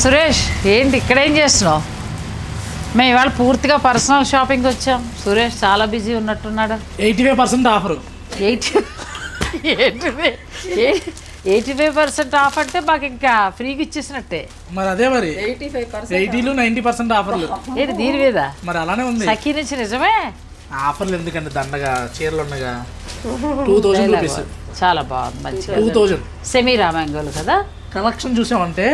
సురేష్ ఏంటి ఇక్కడేం చేస్తున్నావు? మేము ఇవాళ పూర్తిగా పర్సనల్ షాపింగ్ వచ్చాం. సురేష్ చాలా busy ఉన్నట్టున్నాడు. Eighty five percent offer eighty eighty five eighty five percent off అంటే మాకు ఇంకా ఫ్రీగా ఇచ్చేసినట్టే. మరి అదే మరి. ఎయిటీ ఫైవ్ పర్సెంట్ ఎయిటీలు నైంటీ పర్సెంట్ ఆఫర్లు ఏంటి దీని మీద? మరి అలానే ఉంది. సఖీ నుంచి నిజమే? ఆఫర్లు ఎందుకండి దండగా చీరలు ఉండగా టూ థౌజండ్ రూపీస్ చాలా బాగుంది మంచిగా టూ థౌజండ్ సెమీ రామాంగోలు కదా? కలెక్షన్ చూసామంటే.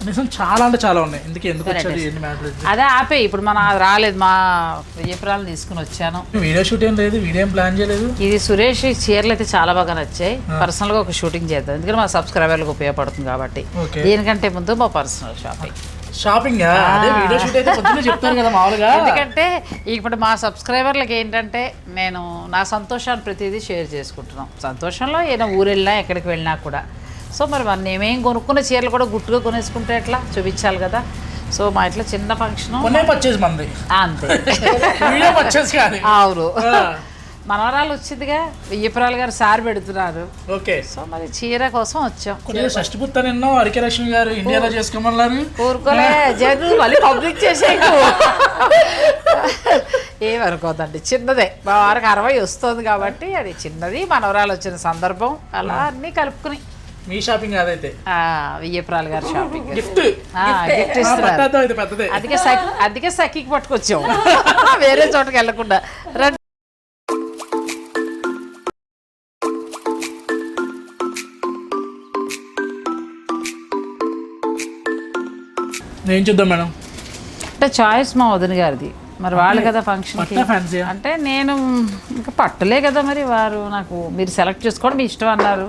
కనీసం చాలా అంటే చాలా ఉన్నాయి. ఎందుకు ఎందుకు వచ్చేది ఎన్ని అదే ఆపే ఇప్పుడు మన అది రాలేదు మా విజయపురాలు తీసుకుని వచ్చాను. వీడియో షూట్ ఏం లేదు వీడియో ఏం ప్లాన్ చేయలేదు? ఇది సురేష్ చీరలు అయితే చాలా బాగా నచ్చాయి. పర్సనల్గా ఒక షూటింగ్ చేద్దాం. ఎందుకంటే మా సబ్స్క్రైబర్లకు ఉపయోగపడుతుంది కాబట్టి. దీనికంటే ముందు మా పర్సనల్ షాపింగ్ షాపింగ్ అదే వీడియో షూట్ అయితే పొద్దున్నే చెప్తారు కదా మామూలుగా. ఎందుకంటే ఇప్పుడు మా సబ్స్క్రైబర్లకు ఏంటంటే నేను నా సంతోషాన్ని ప్రతిదీ షేర్ చేసుకుంటున్నాం. సంతోషంలో ఏదైనా ఊరు వెళ్ళినా ఎక్కడికి వెళ్ళినా కూడా. సో మరి మన ఏమేం కొనుక్కున్న చీరలు కూడా గుట్టుగా కొనేసుకుంటే ఎట్లా? చూపించాలి కదా. సో మా ఇట్లా చిన్న ఫంక్షన్. కొనే పర్చేజ్ మంది. అంతే. వీడియో పర్చేజ్ కాదు అవును. మనవరాలు వచ్చిందిగా వియ్యపురాలు గారు సారి పెడుతున్నారు. ఓకే. సో మరి చీర కోసం వచ్చాం. షష్టి పుత్త నిన్నో గారు ఇండియాలో చేసుకోమన్నారు. ఊరుకోలే జగన్ మళ్ళీ పబ్లిక్ చేసేకు ఏమనుకోదండి చిన్నదే. మా వారికి అరవై వస్తుంది కాబట్టి అది చిన్నది. మనవరాలు వచ్చిన సందర్భం అలా అన్నీ కలుపుకుని. మీ షాపింగ్ అదైతే. ఆ, వియ్యపురాలు గారి షాపింగ్. గిఫ్ట్. గిఫ్ట్. ఇస్తున్నారు అందుకే సఖి అందుకే సఖికి పట్టుకొచ్చాం. వేరే చోటకి వెళ్ళకుండా. రండి నేను చూద్దాం మేడం? అంటే చాయిస్ మా వదిన గారిది. మరి వాళ్ళు కదా ఫ్యాన్సీ అంటే నేను ఇంకా పట్టలే కదా మరి వారు. నాకు మీరు సెలెక్ట్ చేసుకోవడం మీ ఇష్టం అన్నారు.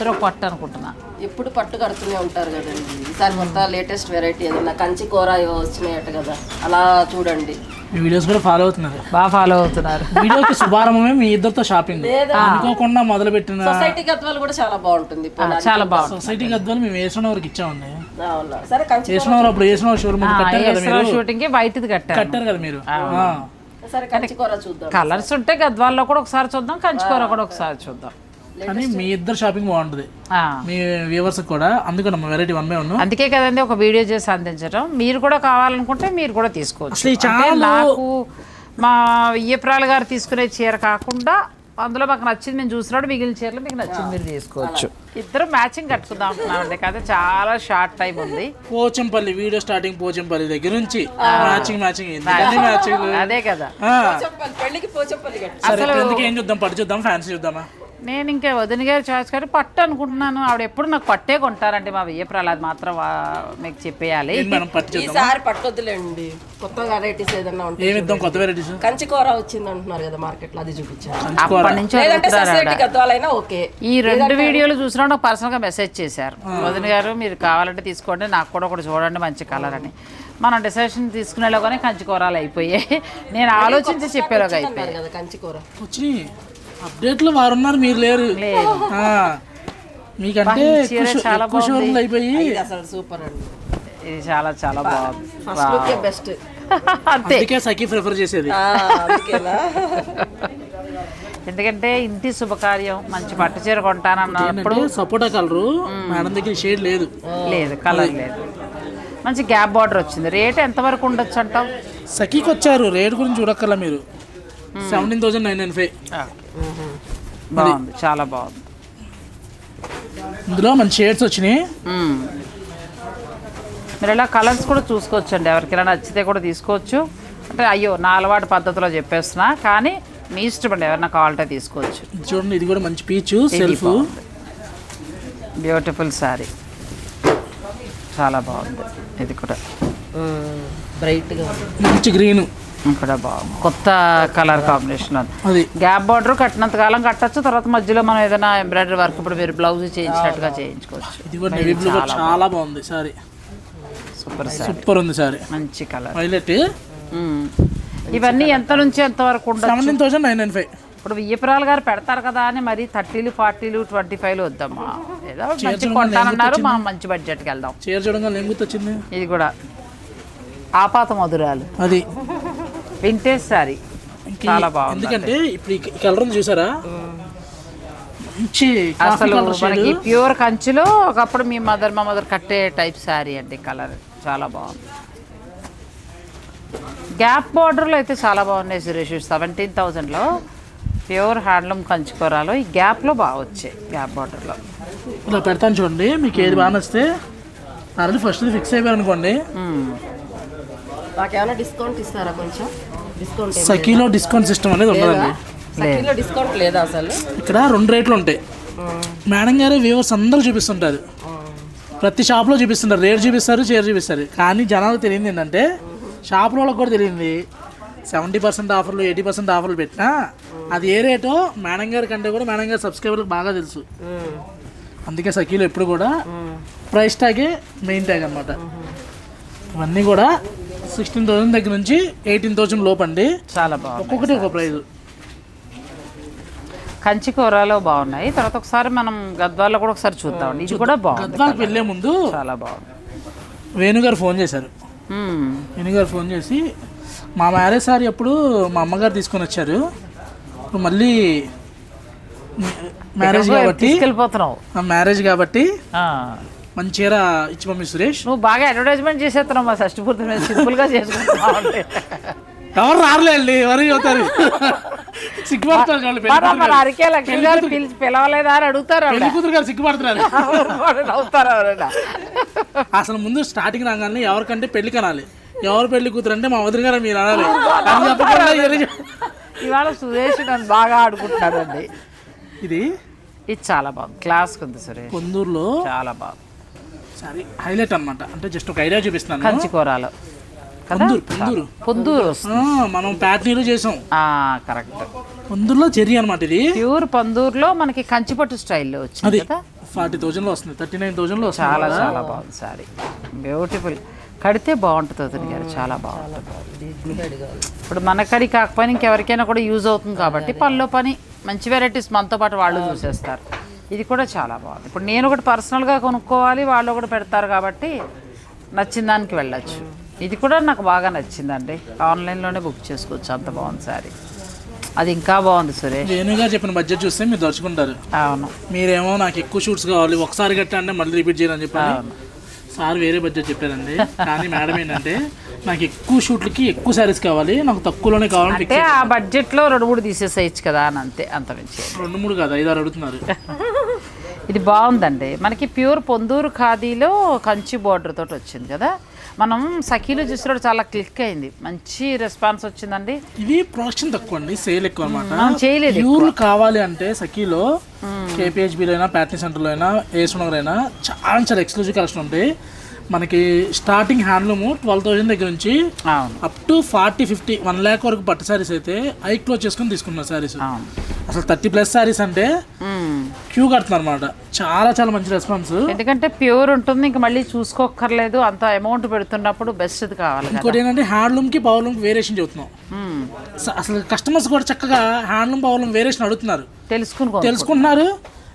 సరే పట్టు అనుకుంటున్నా. ఎప్పుడు పట్టు కడుతూనే ఉంటారు కదండి. ఈసారి కొత్త లేటెస్ట్ వెరైటీ ఏదన్నా కంచి కూర వచ్చినాయట కదా అలా చూడండి. మీ వీడియోస్ కూడా ఫాలో అవుతున్నారు. బాగా ఫాలో అవుతున్నారు. వీడియోకి శుభారంభమే మీ ఇద్దరితో షాపింగ్? అనుకోకుండా మొదలు పెట్టిన సొసైటీ గద్వాలు కూడా చాలా బాగుంటుంది చాలా బాగుంది సొసైటీ గద్వాలు మేము వేసిన వరకు ఇచ్చామండి. అవునా? సరే కంచి వేసిన వారు అప్పుడు వేసిన షోరూమ్ కట్టారు కదా మీరు? షూటింగ్ వైట్ది కట్టారు. కట్టారు కదా మీరు? ఆ. సరే కంచి కూర చూద్దాం. కలర్స్ ఉంటే గద్వాల్లో కూడా ఒకసారి చూద్దాం కంచుకూర కూడా ఒకసారి చూద్దాం. కానీ మీ ఇద్దరు షాపింగ్ బాగుంటుంది. ఆ, మీ వ్యూవర్స్ కూడా. అందుకని వెరైటీ వన్ బై వన్ అందుకే కదండి ఒక వీడియో చేసి అందించడం. మీరు కూడా కావాలనుకుంటే మీరు కూడా తీసుకోవచ్చు. అసలు నాకు మా వియ్యప్రాలు గారు తీసుకునే చీర కాకుండా అందులో మాకు నచ్చింది మేము చూసినప్పుడు మిగిలిన చీరలు మీకు నచ్చింది మీరు తీసుకోవచ్చు. ఇద్దరు మ్యాచింగ్ కట్టుకుందాం అనుకున్నామండి. కదా చాలా షార్ట్ టైం ఉంది. పోచంపల్లి వీడియో స్టార్టింగ్ పోచంపల్లి దగ్గర నుంచి మ్యాచింగ్ మ్యాచింగ్ మ్యాచింగ్ అదే కదా. ఎందుకు ఏం చూద్దాం? పట్టు చూద్దాం ఫ్యాన్సీ చూద్దామా? నేను ఇంకా వదిన గారి చాయిస్ గారు పట్టు అనుకుంటున్నాను. ఆవిడ ఎప్పుడు నాకు పట్టే కొంటారండి మా వియ్యప్రాలు అది మాత్రం మీకు చెప్పేయాలి. ఈసారి పట్టొద్దులేండి. కొత్త వెరైటీస్ ఏదన్నా కొత్త వెరైటీస్? కంచి కూర వచ్చింది అంటున్నారు కదా మార్కెట్లో అది చూపించారు ఓకే. ఈ రెండు వీడియోలు చూసినా నాకు పర్సనల్గా మెసేజ్ చేశారు. వదిన గారు మీరు కావాలంటే తీసుకోండి నాకు కూడా ఒకటి చూడండి మంచి కలర్ అని. మనం డిసైషన్ తీసుకునేలోగానే కంచి కూరలు అయిపోయాయి. నేను ఆలోచించి చెప్పేలోగా అయిపోయాయి. కదా కంచి కూర వచ్చినాయి. అప్డేట్లు వారు ఉన్నారు మీరు లేరు. ఆ. మీకంటే షోరూమ్లు అయిపోయి అసలు సూపర్ అండి. ఇది చాలా చాలా బాగుంది. ఫస్ట్ లుకే బెస్ట్ అంతే. అందుకే సఖీ ప్రిఫర్ చేసేది. అందుకేనా? ఎందుకంటే ఇంటి శుభకార్యం మంచి పట్టు చీర కొంటానన్నప్పుడు ఏంటంటే సపోటా కలరు మేడం దగ్గర షేడ్ లేదు. లేదు కలర్ లేదు. మంచి గ్యాప్ బార్డర్ వచ్చింది. రేట్ ఎంతవరకు ఉండొచ్చు అంటావు? సఖీకి వచ్చారు రేట్ గురించి చూడక్కర్లా మీరు. Seventeen thousand nine nine five బాగుంది చాలా బాగుంది. ఇందులో మంచి షేడ్స్ వచ్చినాయి. మీరు ఇలా కలర్స్ కూడా చూసుకోవచ్చండి ఎవరికైనా నచ్చితే కూడా తీసుకోవచ్చు. అంటే అయ్యో నా అలవాటు పద్ధతిలో చెప్పేస్తున్నా కానీ మీ ఇష్టం అండి ఎవరైనా కావాలంటే తీసుకోవచ్చు. చూడండి ఇది కూడా మంచి పీచ్ సెల్ఫ్ బ్యూటిఫుల్ శారీ చాలా బాగుంది ఇది కూడా. బ్రైట్గా మంచి గ్రీన్ ఇది కూడా బాగుంది కొత్త కలర్ కాంబినేషన్ అది. గ్యాప్ బార్డర్ కట్టినంత కాలం కట్టచ్చు తర్వాత మధ్యలో మనం ఏదైనా ఎంబ్రాయిడరీ వర్క్ ఇప్పుడు మీరు బ్లౌజ్ చేయించినట్టుగా చేయించుకోవచ్చు. ఇది కూడా నెవీ బ్లూ కూడా చాలా బాగుంది. సారీ. సూపర్ సూపర్ ఉంది సారీ. మంచి కలర్. వైలెట్ ఇవన్నీ ఎంత నుంచి ఎంత వరకు ఉండదు seventeen thousand nine nine five ఇప్పుడు వియ్యపురాలు గారు పెడతారు కదా అని మరి థర్టీలు ఫార్టీలు ట్వంటీ ఫైవ్లు వద్దమ్మా. ఏదో మంచి కొంటానన్నారు మనం మంచి బడ్జెట్కి వెళ్దాం. చీర చూడంగా ఏం గుర్తొచ్చింది? ఇది కూడా. ఆపాత మధురాలు. అది. వింటేజ్ శారీ ఇంక చాలా బాగుంది ఎందుకంటే ఇప్పుడు ఈ కలర్ ఉంది చూసారా? మంచి అసలు మనకి ప్యూర్ కంచిలో ఒకప్పుడు మీ మదర్ మా మదర్ కట్టే టైప్ శారీ అండి కలర్. చాలా బాగుంది. గ్యాప్ బార్డర్లో అయితే చాలా బాగున్నాయి సురేష్. సెవెంటీన్ థౌజండ్లో ప్యూర్ హ్యాండ్లూమ్ కంచుకోరాలో ఈ గ్యాప్లో బాగా వచ్చాయి గ్యాప్ బార్డర్లో ఇలా పెడతాను చూడండి. మీకు ఏది బాగా నచ్చితే ఆల్రెడీ ఫస్ట్ ఫిక్స్ అయిపోయారు అనుకోండి మాకేమైనా డిస్కౌంట్ ఇస్తారా కొంచెం? సఖీలో డిస్కౌంట్ సిస్టమ్ అనేది ఉండదండి సఖీలో డిస్కౌంట్ లేదా అసలు? ఇక్కడ రెండు రేట్లు ఉంటాయి. మేడం గారు వ్యూవర్స్ అందరూ చూపిస్తుంటారు. ప్రతి షాప్లో చూపిస్తుంటారు. రేట్ చూపిస్తారు చీర చూపిస్తారు. కానీ జనాలకు తెలియదు ఏంటంటే షాప్ వాళ్ళకి కూడా తెలియంది సెవెంటీ పర్సెంట్ ఆఫర్లు ఎయిటీ పర్సెంట్ ఆఫర్లు పెట్టినా అది ఏ రేటో మేడం గారి కంటే కూడా మేడం గారి సబ్స్క్రైబర్లకు బాగా తెలుసు. అందుకే సఖీలో ఎప్పుడు కూడా. ప్రైస్ ట్యాగే మెయిన్ ట్యాగ్ అనమాట ఇవన్నీ కూడా సిక్స్టీన్ థౌసండ్ దగ్గర నుంచి ఎయిటీన్ థౌసండ్ లోపండి. చాలా బాగుంది ఒక్కొక్కటి ఒక ప్రైజ్. కంచి కూరలో బాగున్నాయి. తర్వాత ఒకసారి మనం గద్వాల్లో కూడా ఒకసారి చూద్దామండి ఇది కూడా బాగుంది గద్వాలకు వెళ్ళే ముందు చాలా బాగుంది. వేణుగారు ఫోన్ చేశారు. వేణుగారు ఫోన్ చేసి మా మ్యారేజ్ సారి అప్పుడు మా అమ్మగారు తీసుకొని వచ్చారు. ఇప్పుడు మళ్ళీ మ్యారేజ్ కాబట్టి మ్యారేజ్ కాబట్టి. మంచి చీర ఇచ్చి పంపి సురేష్. నువ్వు బాగా అడ్వర్టైజ్మెంట్ చేసేస్తున్నావు మా షష్టి పూర్తి మీద. సింపుల్గా చేసుకుంటున్నావు. అంటే. ఎవరు రారులేండి ఎవరు చెబుతారు? సిగ్గుపడతారు వాళ్ళు పెళ్ళి కూతురు గారు. అరికే లక్ష్మి గారు పిలిచి పిలవలేదా అని అడుగుతారు ఆవిడ. పెళ్ళి కూతురు గారు సిగ్గుపడుతున్నారు. ఎవరు నవ్వుతారు ఎవరైనా అసలు ముందు స్టార్టింగ్ రాగానే ఎవరికంటే పెళ్ళి కనాలి. ఎవరు పెళ్ళి కూతురు అంటే మా వదిన గారు మీరు అనాలి. అది చెప్పకుండా ఎవరు ఇవాళ సురేష్ నన్ను బాగా ఆడుకుంటున్నాడండి. ఇది ఇది చాలా బాగుంది. క్లాస్ ఉంది సురేష్. కొందూరులో చాలా బాగుంది. సారీ హైలైట్ అన్నమాట. అంటే జస్ట్ ఒక ఐడియా చూపిస్తున్నాను. కంచి కూరలో కదా పొందూరు పొందూరు మనం ప్యాట్నీలో చేసాం. కరెక్ట్. పొందూరులో చెర్రీ అనమాట ఇది. ప్యూర్ పందూరులో మనకి కంచిపట్టు స్టైల్లో వచ్చింది కదా? ఫార్టీ థౌజండ్లో వస్తుంది. థర్టీ నైన్ థౌజండ్లో చాలా చాలా బాగుంది సారీ. బ్యూటిఫుల్ కడితే బాగుంటుంది అతని గారు. చాలా బాగుంటుంది. ఇప్పుడు మన కడి కాకపోయినా ఇంకెవరికైనా కూడా యూజ్ అవుతుంది కాబట్టి పనిలో పని. మంచి వెరైటీస్ మనతో పాటు వాళ్ళు చూసేస్తారు. ఇది కూడా చాలా బాగుంది. ఇప్పుడు నేను ఒకటి పర్సనల్గా కొనుక్కోవాలి వాళ్ళు ఒకటి పెడతారు కాబట్టి నచ్చిన దానికి వెళ్ళచ్చు. ఇది కూడా నాకు బాగా నచ్చిందండి. ఆన్లైన్లోనే బుక్ చేసుకోవచ్చు. అంత బాగుంది సారీ అది ఇంకా బాగుంది సురేష్. వేణుగా చెప్పిన బడ్జెట్ చూస్తే మీరు దర్చుకుంటారు అవును. మీరేమో నాకు ఎక్కువ షూట్స్ కావాలి ఒకసారి కట్టా అంటే మళ్ళీ రిపీట్ చేయాలని చెప్పాను సార్ వేరే బడ్జెట్ చెప్పారండి. కానీ మేడం ఏంటంటే నాకు ఎక్కువ షూట్లకి ఎక్కువ శారీస్ కావాలి నాకు తక్కువలోనే ఫిక్స్ ఆ బడ్జెట్లో రెండు మూడు తీసేసేయచ్చు కదా అని అంతే అంత మించి రెండు మూడు కాదు ఐదారు అడుగుతున్నారు. ఇది బాగుందండి. మనకి ప్యూర్ పొందూరు ఖాదీలో కంచి బోర్డర్ తోటి వచ్చింది కదా. మనం సఖీలో చూసినప్పుడు చాలా క్లిక్ అయింది. మంచి రెస్పాన్స్ వచ్చిందండి. ఇవి ప్రొడక్షన్ తక్కువ అండి సేల్ ఎక్కువ అనమాట చేయలేదు ప్యూర్లు కావాలి అంటే సఖీలో కేపీహెచ్బీలో అయినా ప్యాట్నీ సెంటర్లో అయినా ఏస్ నగర్ అయినా చాలా చాలా ఎక్స్క్లూజివ్ కలెక్షన్ ఉంటాయి. మనకి స్టార్టింగ్ హ్యాండ్లూమ్ ట్వెల్వ్ థౌసండ్ దగ్గర నుంచి up to forty fifty one lakh వరకు పట్టు శారీస్ అయితే ఐ క్లోజ్ చేసుకుని తీసుకున్నారు శారీస్ అసలు థర్టీ ప్లస్ శారీస్ అంటే. క్యూ కడుతున్నారు అనమాట చాలా చాలా మంచి రెస్పాన్స్ ఎందుకంటే ప్యూర్ ఉంటుంది ఇంక మళ్ళీ చూసుకోక్కర్లేదు అంత అమౌంట్ పెడుతున్నప్పుడు బెస్ట్ది కావాలి ఇంకోటి ఏంటంటే హ్యాండ్లూమ్కి పవర్లూమ్కి వేరియేషన్ చెబుతున్నాం. అసలు కస్టమర్స్ కూడా చక్కగా హ్యాండ్లూమ్ పవర్లూమ్ వేరియేషన్ అడుగుతున్నారు. తెలుసుకుని. తెలుసుకుంటున్నారు.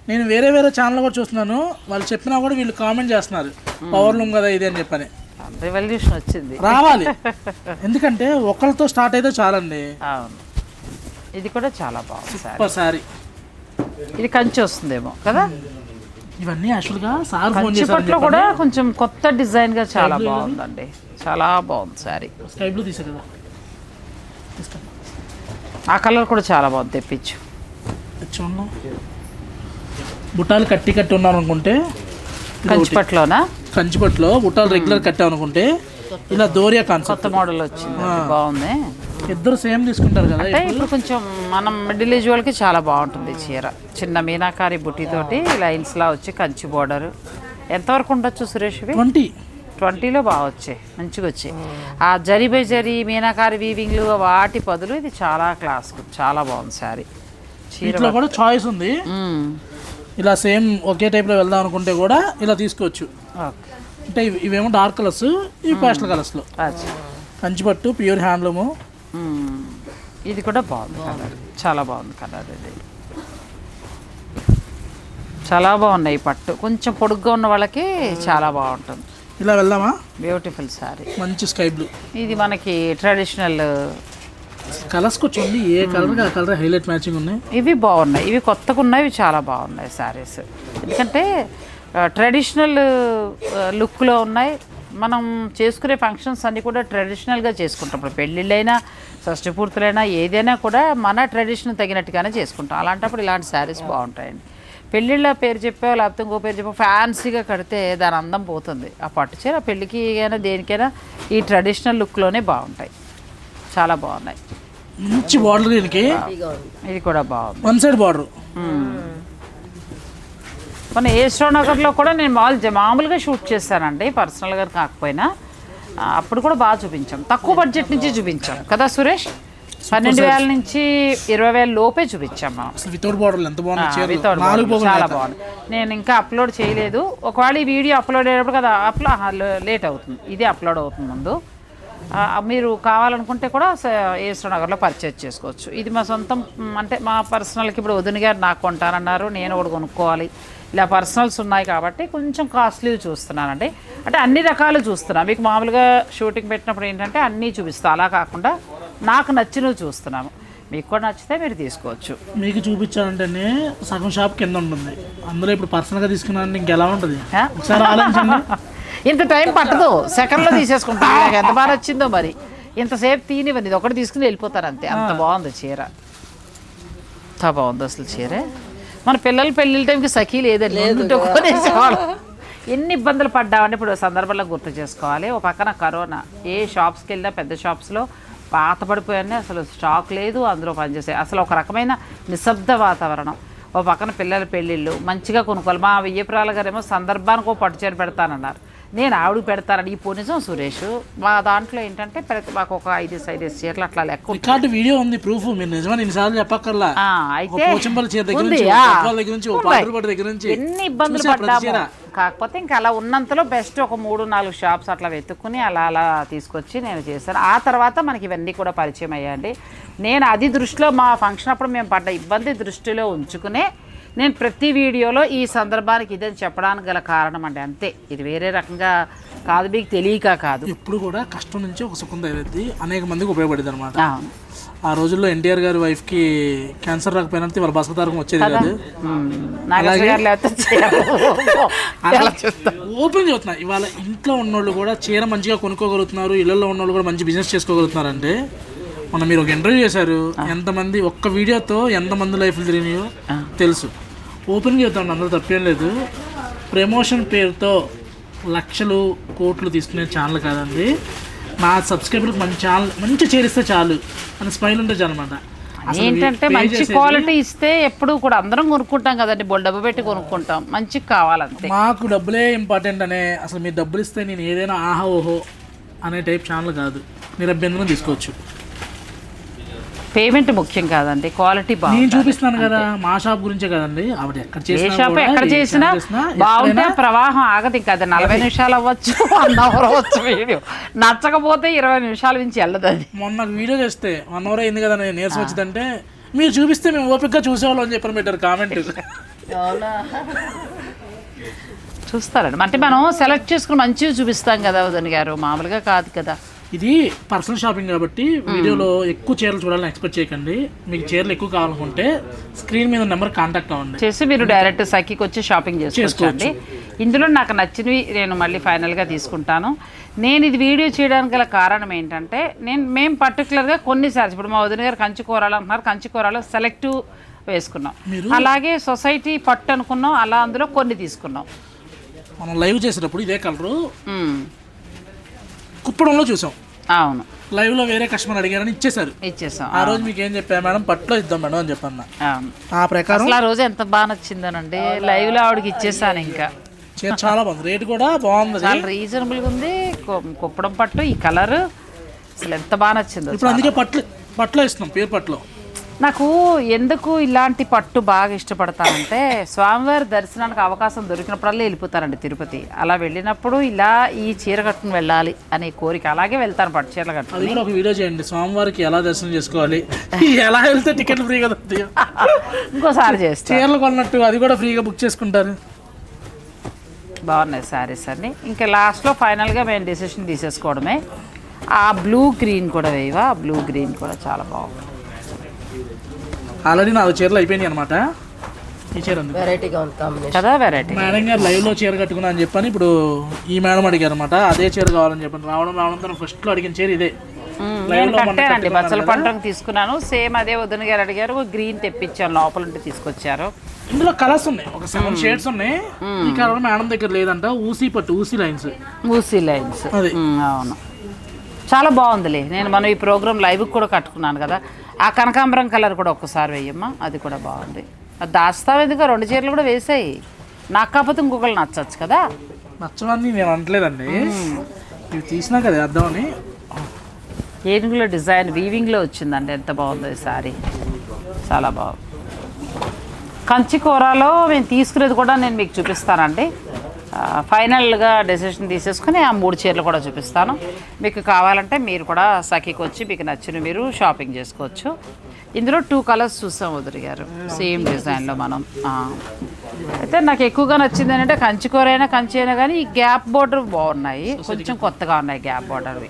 నేను వేరే వేరే ఛానల్ కూడా చూస్తున్నాను. వాళ్ళు చెప్పినా కూడా వీళ్ళు కామెంట్ చేస్తున్నారు. పవర్లూమ్ కదా ఇది అని చెప్పని. రెవల్యూషన్ వచ్చింది. రావాలి. ఎందుకంటే ఒకరితో స్టార్ట్ అయితే చాలండి. అవును. ఇది కూడా చాలా బాగుంది సార్. Super sorry. ఇది కంచి వస్తుందేమో కదా? ఇవన్నీ యాక్చువల్గా సార్ ఫోన్ కూడా కొంచెం కొత్త డిజైన్గా చాలా బాగుందండి. చాలా బాగుంది సారీ. స్కై బ్లూ తీసా కదా. తీసుకో. ఆ కలర్ కూడా చాలా బాగుంది తెప్పించు. ఇది బుట్టాలు కట్టి కట్టి ఉన్నాను అనుకుంటే. కంచిపట్లోనా కంచిపట్లో బుట్టాలు రెగ్యులర్ కట్టాం అనుకుంటే ఇలా దోరియా కాన్సెప్ట్ కొత్త మోడల్ వచ్చింది. బాగుంది. ఇద్దరు సేమ్ తీసుకుంటారు కదా అంటే ఇప్పుడు? కొంచెం మనం మిడిల్ ఏజ్ వాళ్ళకి చాలా బాగుంటుంది చీర. చిన్న మీనాకారి బుట్టితోటి లైన్స్ లా వచ్చి కంచి బోర్డర్ ఎంతవరకు ఉండొచ్చు సురేష్ ట్వంటీ. ట్వంటీలో బాగా వచ్చాయి. మంచిగా వచ్చాయి. ఆ జరీ బై జరీ మీనాకారి వీవింగ్లు వాటి బదులు ఇది చాలా క్లాస్ చాలా బాగుంది శారీ. చీర కూడా చాయిస్ ఉంది. ఇలా సేమ్ ఒకే టైప్లో వెళ్దాం అనుకుంటే కూడా ఇలా తీసుకోవచ్చు. అంటే ఇవి- ఇవేమో డార్క్ కలర్స్ ఇవి పేస్టల్ కలర్స్లో కంచిపట్టు ప్యూర్ హ్యాండ్లూము. ఇది కూడా బాగుంది కలర్ చాలా బాగుంది కలర్ ఇది. చాలా బాగున్నాయి పట్టు. కొంచెం పొడుగ్గా ఉన్న వాళ్ళకి చాలా బాగుంటుంది. ఇలా వెళ్దామా? బ్యూటిఫుల్ శారీ మంచి స్కై బ్లూ ఇది మనకి ట్రెడిషనల్ కలర్స్ కూర్చోండి ఏ కలర్ ఆ కలర్ హైలైట్ మ్యాచింగ్ ఉన్నాయి? ఇవి బాగున్నాయి. ఇవి కొత్తగా ఉన్నాయి ఇవి చాలా బాగున్నాయి శారీస్. ఎందుకంటే ట్రెడిషనల్ లుక్లో ఉన్నాయి. మనం చేసుకునే ఫంక్షన్స్ అన్నీ కూడా ట్రెడిషనల్గా చేసుకుంటాం. ఇప్పుడు పెళ్ళిళ్ళైనా షష్టి పూర్తులైనా ఏదైనా కూడా మన ట్రెడిషన్ తగినట్టుగానే చేసుకుంటాం. అలాంటప్పుడు ఇలాంటి శారీస్ బాగుంటాయండి. పెళ్ళిళ్ళ పేరు చెప్పా లేకపోతే ఇంకో పేరు చెప్పా ఫ్యాన్సీగా కడితే దాని అందం పోతుంది. ఆ పట్టు చీర పెళ్ళికి అయినా దేనికైనా ఈ ట్రెడిషనల్ లుక్లోనే బాగుంటాయి. చాలా బాగున్నాయి. మంచి బార్డర్ దీనికి. ఇది కూడా బాగుంది. వన్ సైడ్ బార్డర్ మన ఏస్ట్రో నగర్లో కూడా నేను మామూలు మామూలుగా షూట్ చేశానండి పర్సనల్గా కాకపోయినా. అప్పుడు కూడా బాగా చూపించాం. తక్కువ బడ్జెట్ నుంచి చూపించాం. కదా సురేష్? పన్నెండు వేల నుంచి ఇరవై వేల లోపే చూపించాం మనం. వితౌట్ బార్డర్ ఎంత బాగుంది చాలా. బాగుంది. నేను ఇంకా అప్లోడ్ చేయలేదు. ఒకవేళ ఈ వీడియో అప్లోడ్ అయ్యేటప్పుడు కదా అప్లో లేట్ అవుతుంది. ఇది అప్లోడ్ అవుతుంది ముందు. మీరు కావాలనుకుంటే కూడా ఏస్ట్రో నగర్లో పర్చేజ్ చేసుకోవచ్చు. ఇది మా సొంతం అంటే మా పర్సనల్కి ఇప్పుడు వదిన గారు నాకు కొంటానన్నారు నేను కూడా కొనుక్కోవాలి. ఇలా పర్సనల్స్ ఉన్నాయి కాబట్టి కొంచెం కాస్ట్లీ చూస్తున్నానండి. అంటే అన్ని రకాలు చూస్తున్నాను మీకు మామూలుగా షూటింగ్ పెట్టినప్పుడు ఏంటంటే అన్నీ చూపిస్తాను అలా కాకుండా నాకు నచ్చినవి చూస్తున్నాము. మీకు కూడా నచ్చితే మీరు తీసుకోవచ్చు. మీకు చూపించాలంటేనే సగం షాప్ కింద ఉంటుంది. అందులో ఇప్పుడు పర్సనల్గా తీసుకున్నాను ఇంకెలా ఉంటుంది? ఒకసారి ఆలోచించండి. ఇంత టైం పట్టదు. సెకండ్లో తీసేసుకుంటాను నాకు ఎంత బాగా నచ్చిందో మరి. ఇంతసేపు తీనివ్వండి. ఇది ఒకటి తీసుకుని వెళ్ళిపోతారు అంతే. అంత బాగుంది చీర. అంత బాగుంది అసలు చీర. మన పిల్లల పెళ్ళిళ్ళ టైంకి సఖీ లేదండి. కొనేసేవాళ్ళం. ఎన్ని ఇబ్బందులు పడ్డామని ఇప్పుడు సందర్భంలో గుర్తు చేసుకోవాలి. ఒక పక్కన కరోనా. ఏ షాప్స్కి వెళ్ళినా పెద్ద షాప్స్లో పాత పడిపోయాన్ని అసలు స్టాక్ లేదు. అందులో పనిచేసే అసలు ఒక రకమైన నిశ్శబ్ద వాతావరణం. ఓ పక్కన పిల్లల పెళ్ళిళ్ళు. మంచిగా కొనుక్కోవాలి. మా వియ్యపురాల గారేమో సందర్భానికి ఓ పట్టు చీర పెడతానన్నారు. నేను ఆవిడకి పెడతానని ఈ నిజం సురేష్ మా దాంట్లో ఏంటంటే ప్రతి మాకు ఒక ఐదు ఐదు చీరలు అట్లా లెక్క. రికార్డు వీడియో ఉంది ప్రూఫ్ మీరు నిజమని ఇన్నిసార్లు చెప్పక్కర్లా. అయితే దగ్గర నుంచి ఎన్ని ఇబ్బందులు పడ్డాము. కాకపోతే ఇంకా అలా ఉన్నంతలో బెస్ట్ ఒక మూడు నాలుగు షాప్స్ అట్లా వెతుక్కుని అలా అలా తీసుకొచ్చి నేను చేశాను. ఆ తర్వాత మనకి ఇవన్నీ కూడా పరిచయం అయ్యాయండి. నేను అది దృష్టిలో మా ఫంక్షన్ అప్పుడు మేము పడ్డ ఇబ్బంది దృష్టిలో ఉంచుకునే నేను ప్రతి వీడియోలో ఈ సందర్భానికి ఇదని చెప్పడానికి గల కారణం అండి అంతే. ఇది వేరే రకంగా కాదు మీకు తెలియక కాదు. ఎప్పుడు కూడా కష్టం నుంచి ఒక సుఖం తగిలిద్ది అనేక మందికి ఉపయోగపడింది అనమాట. ఆ రోజుల్లో ఎన్టీఆర్ గారి వైఫ్కి క్యాన్సర్ రాకపోయినంత వాళ్ళ బసకతారకం వచ్చేది కాదు. ఓపెన్ చెప్తున్నా ఇవాళ ఇంట్లో ఉన్నోళ్ళు కూడా చీర మంచిగా కొనుక్కోగలుగుతున్నారు ఇళ్ళలో ఉన్నోళ్ళు కూడా మంచి బిజినెస్ చేసుకోగలుగుతున్నారు అంటే మొన్న మీరు ఒక ఇంటర్వ్యూ చేశారు. ఎంతమంది ఒక్క వీడియోతో ఎంతమంది లైఫ్లు తిరిగినాయో తెలుసు. ఓపెన్గా చెప్తాను అందరూ తప్పేం లేదు. ప్రమోషన్ పేరుతో లక్షలు కోట్లు తీసుకునే ఛానల్ కాదండి. నా సబ్స్క్రైబర్కి మంచి ఛానల్ మంచి చేరిస్తే చాలు. అని స్మైల్ ఉంటే చాలు అనమాట ఏంటంటే మంచి క్వాలిటీ ఇస్తే ఎప్పుడు కూడా అందరం కొనుక్కుంటాం కదండి. బొల్ డబ్బు పెట్టి కొనుక్కుంటాం. మంచిగా కావాలంతే. మాకు డబ్బులే ఇంపార్టెంట్ అనే అసలు మీరు డబ్బులు ఇస్తే నేను ఏదైనా ఆహా ఓహో అనే టైప్ ఛానల్ కాదు. మీరు అభ్యంతరం తీసుకోవచ్చు. పేమెంట్ ముఖ్యం కాదండి క్వాలిటీ నేను బాగుంది చూపిస్తున్నాను కదా మా షాప్ గురించే కదండి ఆవిడ ఎక్కడ ఏ చేసినా షాప్ కూడా, ఎక్కడ ఏ చేసినా బాగుంటే ప్రవాహం ఆగదు ఇంకా అది నలభై నిమిషాలు అవ్వచ్చు వన్ అవర్ అవ్వచ్చు వీడియో. నచ్చకపోతే ఇరవై నిమిషాల నుంచి వెళ్ళదు అది. మొన్న వీడియో చేస్తే వన్ అవర్ అయింది కదా నేను నీరసం వచ్చిందంటే మీరు చూపిస్తే మేము ఓపికగా చూసేవాళ్ళం అని చెప్పని పెట్టారు కామెంట్. చూస్తారండి. అంటే మనం సెలెక్ట్ చేసుకుని మంచివి చూపిస్తాం కదా వదని గారు. మామూలుగా కాదు కదా. ఇది పర్సనల్ షాపింగ్ కాబట్టి వీడియోలో ఎక్కువ చీరలు చూడాలని ఎక్స్పెక్ట్ చేయకండి. మీకు చీరలు ఎక్కువ కావాలనుకుంటే స్క్రీన్ మీద నెంబర్ కాంటాక్ట్ అవ్వండి. చేసి మీరు డైరెక్ట్ సఖీకి వచ్చి షాపింగ్ చేసుకోవచ్చండి ఇందులో నాకు నచ్చినవి నేను మళ్ళీ ఫైనల్గా తీసుకుంటాను. నేను ఇది వీడియో చేయడానికి గల కారణం ఏంటంటే నేను మేము పర్టికులర్గా కొన్ని సార్లు ఇప్పుడు మా వదిన గారు కంచి కూరలు అంటున్నారు. కంచి కూరలు సెలెక్టివ్ వేసుకున్నాం. అలాగే సొసైటీ పట్టు అనుకున్నాం అలా అందులో కొన్ని తీసుకున్నాం. మనం లైవ్ చేసేటప్పుడు ఇదే కలరు కుప్పడంలో చూసాం. అవును. లైవ్లో వేరే కస్టమర్ అడిగారని ఇచ్చేశారు. ఇచ్చేసాం ఆ రోజు మీకు ఏం చెప్పా మేడం పట్టులో ఇద్దాం మేడం అని చెప్పన్న. అవును. ఆ ప్రకారం ఆ రోజు ఎంత బాగా నచ్చిందోనండి. లైవ్లో ఆవిడకి ఇచ్చేసాను ఇంకా. చాలా బాగుంది. రేట్ కూడా బాగుంది. చాలా రీజనబుల్గా ఉంది. కు- కుప్పడం పట్టు ఈ కలర్ అసలు ఎంత బాగా నచ్చిందో ఇప్పుడు అందుకే పట్లు పట్లో ఇస్తున్నాం పేరు పట్లో. నాకు ఎందుకు ఇలాంటి పట్టు బాగా ఇష్టపడతానంటే స్వామివారి దర్శనానికి అవకాశం దొరికినప్పుడల్లా వెళ్ళిపోతానండి తిరుపతి. అలా వెళ్ళినప్పుడు ఇలా ఈ చీర కట్టుకుని వెళ్ళాలి అనే కోరిక. అలాగే వెళ్తాను పట్టు చీరలు అది కట్టుకుని కూడా ఒక వీడియో చేయండి. స్వామివారికి ఎలా దర్శనం చేసుకోవాలి? ఎలా వెళ్తే టికెట్లు ఫ్రీగా దొరుకుతాయో ఇంకోసారి చేస్తా. చీరలు కొన్నట్టు అది కూడా ఫ్రీగా బుక్ చేసుకుంటారు. బాగున్నాయి శారీస్ అన్ని. ఇంకా లాస్ట్లో ఫైనల్గా మేము డెసిషన్ తీసేసుకోవడమే. ఆ బ్లూ గ్రీన్ కూడా వేయవా? బ్లూ గ్రీన్ కూడా చాలా బాగుంది. ఆల్రెడీ నాలుగు చీరలు అయిపోయినాయి అనమాట ఈ చీర ఉంది. వెరైటీగా ఉంది కాంబినేషన్ కదా వెరైటీ మేడం గారు లైవ్లో చీర కట్టుకున్నా అని చెప్పని ఇప్పుడు ఈ మేడం అడిగారు అనమాట అదే చీర కావాలని చెప్పని. రావడం రావడం ఫస్ట్లో అడిగిన చీర ఇదే. నేను కట్టానండి బచ్చల తీసుకున్నాను. సేమ్ అదే వదిన గారు అడిగారు గ్రీన్ తెప్పించాను లోపల ఉంటే తీసుకొచ్చారు. ఇందులో కలర్స్ ఉన్నాయి. ఒక సెవెన్ షేడ్స్ ఉన్నాయి. ఈ కలర్ మేడం దగ్గర లేదంట. ఊసీ పట్టు ఊసీ లైన్స్ ఊసీ లైన్స్ అవును. చాలా బాగుందిలే. నేను మనం ఈ ప్రోగ్రామ్ లైవ్కి కూడా కట్టుకున్నాను కదా. ఆ కనకాంబరం కలర్ కూడా ఒక్కసారి వేయమ్మా అది కూడా బాగుంది. అది దాస్తావు ఎందుకు రెండు చీరలు కూడా వేసాయి. నాకు కాకపోతే ఇంకొకళ్ళు నచ్చచ్చు కదా. నచ్చవన్నీ నేను అనట్లేదండి. ఇవి తీసినా కదా వేద్దామని. ఏనుగులో డిజైన్ వీవింగ్లో వచ్చిందండి ఎంత బాగుందో ఈ సారీ. చాలా బాగుంది. కంచి కూరలో మేము తీసుకునేది కూడా నేను మీకు చూపిస్తానండి. ఫైనల్గా డెసిషన్ తీసేసుకుని ఆ మూడు చీరలు కూడా చూపిస్తాను. మీకు కావాలంటే మీరు కూడా సఖీకి వచ్చి మీకు నచ్చిన మీరు షాపింగ్ చేసుకోవచ్చు. ఇందులో టూ కలర్స్ చూసాం వదిలి గారు. సేమ్ డిజైన్లో మనం. అయితే నాకు ఎక్కువగా నచ్చింది ఏంటంటే కంచి కూర అయినా కంచి అయినా కానీ ఈ గ్యాప్ బోర్డర్ బాగున్నాయి. కొంచెం కొత్తగా ఉన్నాయి గ్యాప్ బోర్డర్వి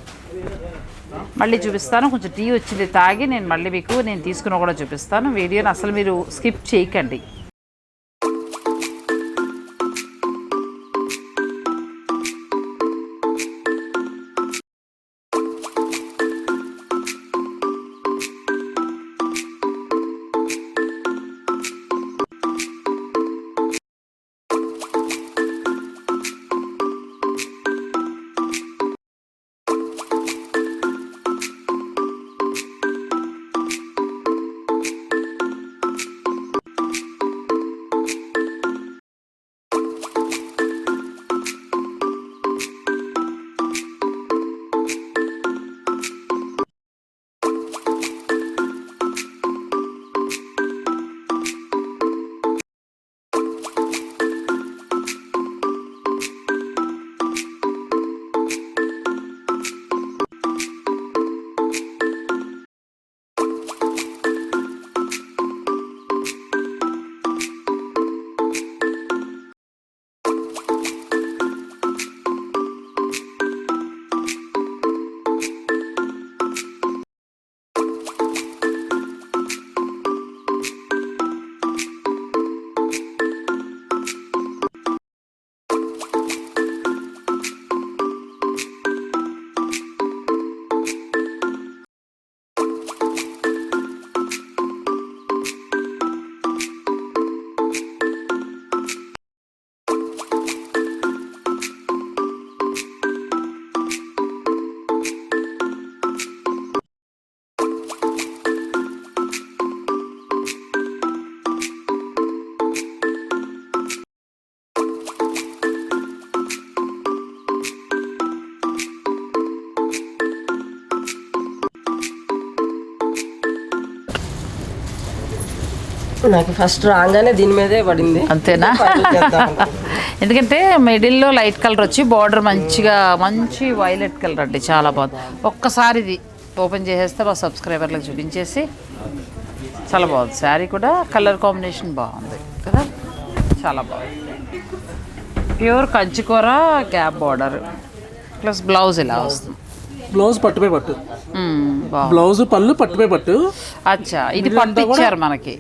మళ్ళీ చూపిస్తాను. కొంచెం టీ వచ్చింది తాగి నేను మళ్ళీ మీకు నేను తీసుకున్న కూడా చూపిస్తాను. వీడియోని అసలు మీరు స్కిప్ చేయకండి. నాకు ఫస్ట్ రాగానే దీని మీదే పడింది. అంతేనా. ఎందుకంటే మిడిల్లో లైట్ కలర్ వచ్చి బార్డర్ మంచిగా మంచి వైలెట్ కలర్ అండి చాలా బాగుంది. ఒక్కసారి ఇది ఓపెన్ చేసేస్తే మా సబ్స్క్రైబర్లకు చూపించేసి చాలా బాగుంది. శారీ కూడా కలర్ కాంబినేషన్ బాగుంది కదా? చాలా బాగుంది. ప్యూర్ కంచికూర గ్యాప్ బార్డర్ ప్లస్ బ్లౌజ్ ఇలా వస్తుంది. బ్లౌజ్ పట్టుపై పట్టు. బాగుంది బ్లౌజ్ పళ్ళు పట్టుపై పట్టు. అచ్చా ఇది పట్టు ఇచ్చారు మనకి.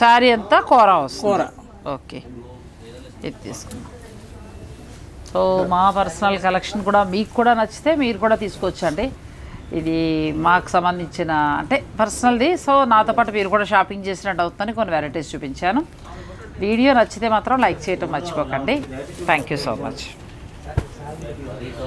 శారీ అంతా కూర వస్తుంది. కూర. ఓకే. ఇది తీసుకున్నాం సో మా పర్సనల్ కలెక్షన్ కూడా మీకు కూడా నచ్చితే మీరు కూడా తీసుకోవచ్చండి ఇది మాకు సంబంధించిన అంటే పర్సనల్ది. సో నాతో పాటు మీరు కూడా షాపింగ్ చేసినట్టు అవుతుందని కొన్ని వెరైటీస్ చూపించాను. వీడియో నచ్చితే మాత్రం లైక్ చేయటం మర్చిపోకండి. Thank you so much